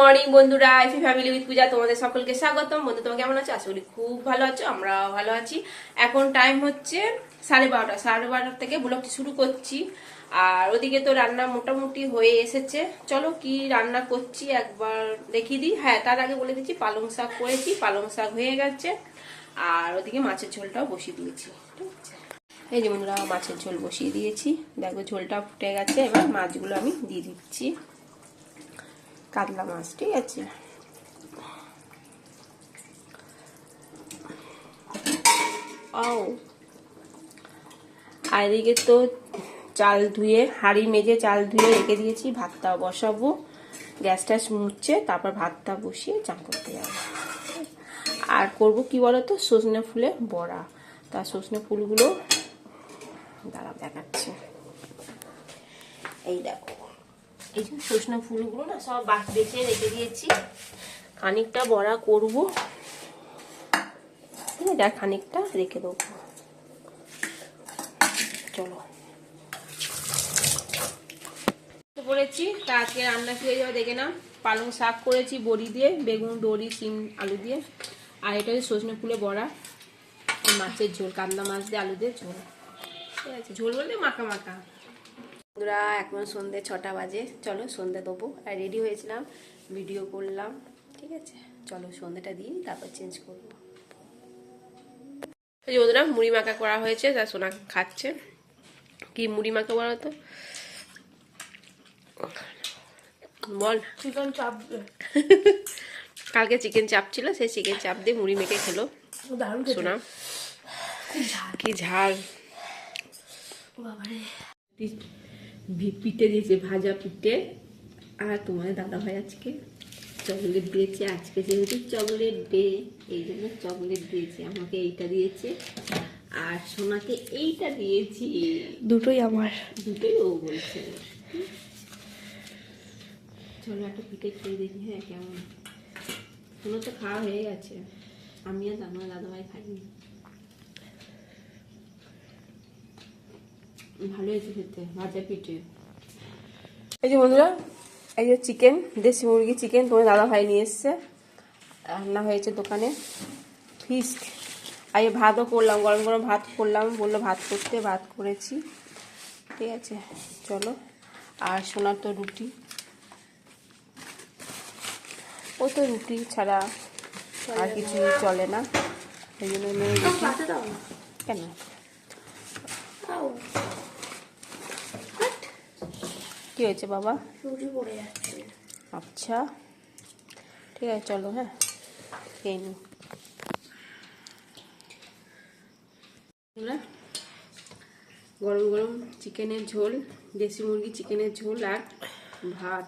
Morning বন্ধুরা এফি family with পূজা, তোমাদের সকলকে স্বাগতম। বন্ধু, তোমার কেমন আছো? আশা করি খুব ভালো আছো আমরা ভালো আছি। এখন টাইম হচ্ছে সাড়ে বারোটা সাড়ে বারোটা থেকে ব্লগটি শুরু করছি। আর ওদিকে তো রান্না মোটামুটি হয়ে এসেছে। চলো কি রান্না করছি একবার দেখিয়ে দিই। হ্যাঁ তার আগে বলে দিচ্ছি, পালং শাক করেছি, পালং শাক হয়ে গেছে। আর ওদিকে মাছের ঝোলটাও বসিয়ে দিয়েছি। ঠিক আছে? এই যে বন্ধুরা, মাছের ঝোল বসিয়ে দিয়েছি। দেখো ঝোলটা ফুটে গেছে, এবার মাছগুলো আমি দিয়ে দিচ্ছি। কাতলা মাছ, ঠিক আছে? আর এদিকে তো চাল ধুয়ে, হাঁড়ি মেজে চাল ধুয়ে রেখে দিয়েছি ভাতটা বসাবো। গ্যাস ট্যাস মুছছে, তারপর ভাতটা বসিয়ে চান করতে যাব। আর করব কি বলতো? সজনে ফুলে বড়া। তা সজনে ফুলগুলো দাঁড়া দেখাচ্ছে। এই দেখো। এই যে সজনে ফুলগুলো না সব বেছে রেখে দিয়েছি। খানিকটা বড়া করব। এটা খানিকটা রেখে দেবো। চলো। করেছি তা আজকে রান্না হয়ে যাবে দেখে না পালং শাক করেছি, বড়ি দিয়ে, বেগুন, দড়ি সিম আলু দিয়ে। আর এটা হচ্ছে সজনে ফুলে বড়া। মাছের ঝোল, কান্দা মাছ দিয়ে, আলু দিয়ে ঝোল। ঠিক আছে, ঝোল বলতে মাখা মাখা। বন্ধুরা এখন সন্ধ্যে ছটা বাজে। চলো সন্ধ্যে দেবো। আর রেডি হয়েছিলাম ভিডিও করলাম। ঠিক আছে? চলো সন্ধ্যেটা দিয়ে তারপর চেঞ্জ করব। এই বন্ধুরা মুড়ি মাখা করা হয়েছে যা সোনা খাচ্ছে। কি মুড়ি মাখা বলো তো? বল। চিকেন চাপ কালকে চিকেন চাপ ছিল সেই চিকেন চাপ দিয়ে মুড়ি মেখে খেলো। সোনা কি ঝাল। বাবারে। পিঠে দিয়েছে ভাজা পিঠে। আর তোমার দাদা ভাই আজকে চকলেট দিয়েছে। আজকে যেহেতু চকলেট ডে এই জন্য চকলেট দিয়েছে। আমাকে এইটা দিয়েছে। আর সোনাকে এইটা দিয়েছি। দুটোই আমার। দুটোই ও বলছে। চলো একটা পিঠে খেয়ে দেখি হ্যাঁ কেমন। সোনা তো খাওয়া হয়ে গেছে। আমি আর দাদা দাদা ভাই খাইনি। ভালো হয়েছে খেতে ভাজা পিঠে। এই যে বন্ধুরা এই যে চিকেন দেশি মুরগি চিকেন তোমার দাদা ভাই নিয়ে এসছে। রান্না হয়েছে দোকানে। ফিস্ট আর ভাতও করলাম গরম গরম ভাত করলাম বলল ভাত করতে ভাত করেছি। ঠিক আছে চলো। আর সোনার তো রুটি। ও তো রুটি ছাড়া আর কিছু চলে না। এই জন্য মেয়ে কেন? কি হয়েছে বাবা? রুটি পড়ে যাচ্ছে। আচ্ছা। ঠিক আছে চলো হ্যাঁ। খেয়ে নিই গরম গরম চিকেনের ঝোল দেশি মুরগি চিকেনের ঝোল আর ভাত।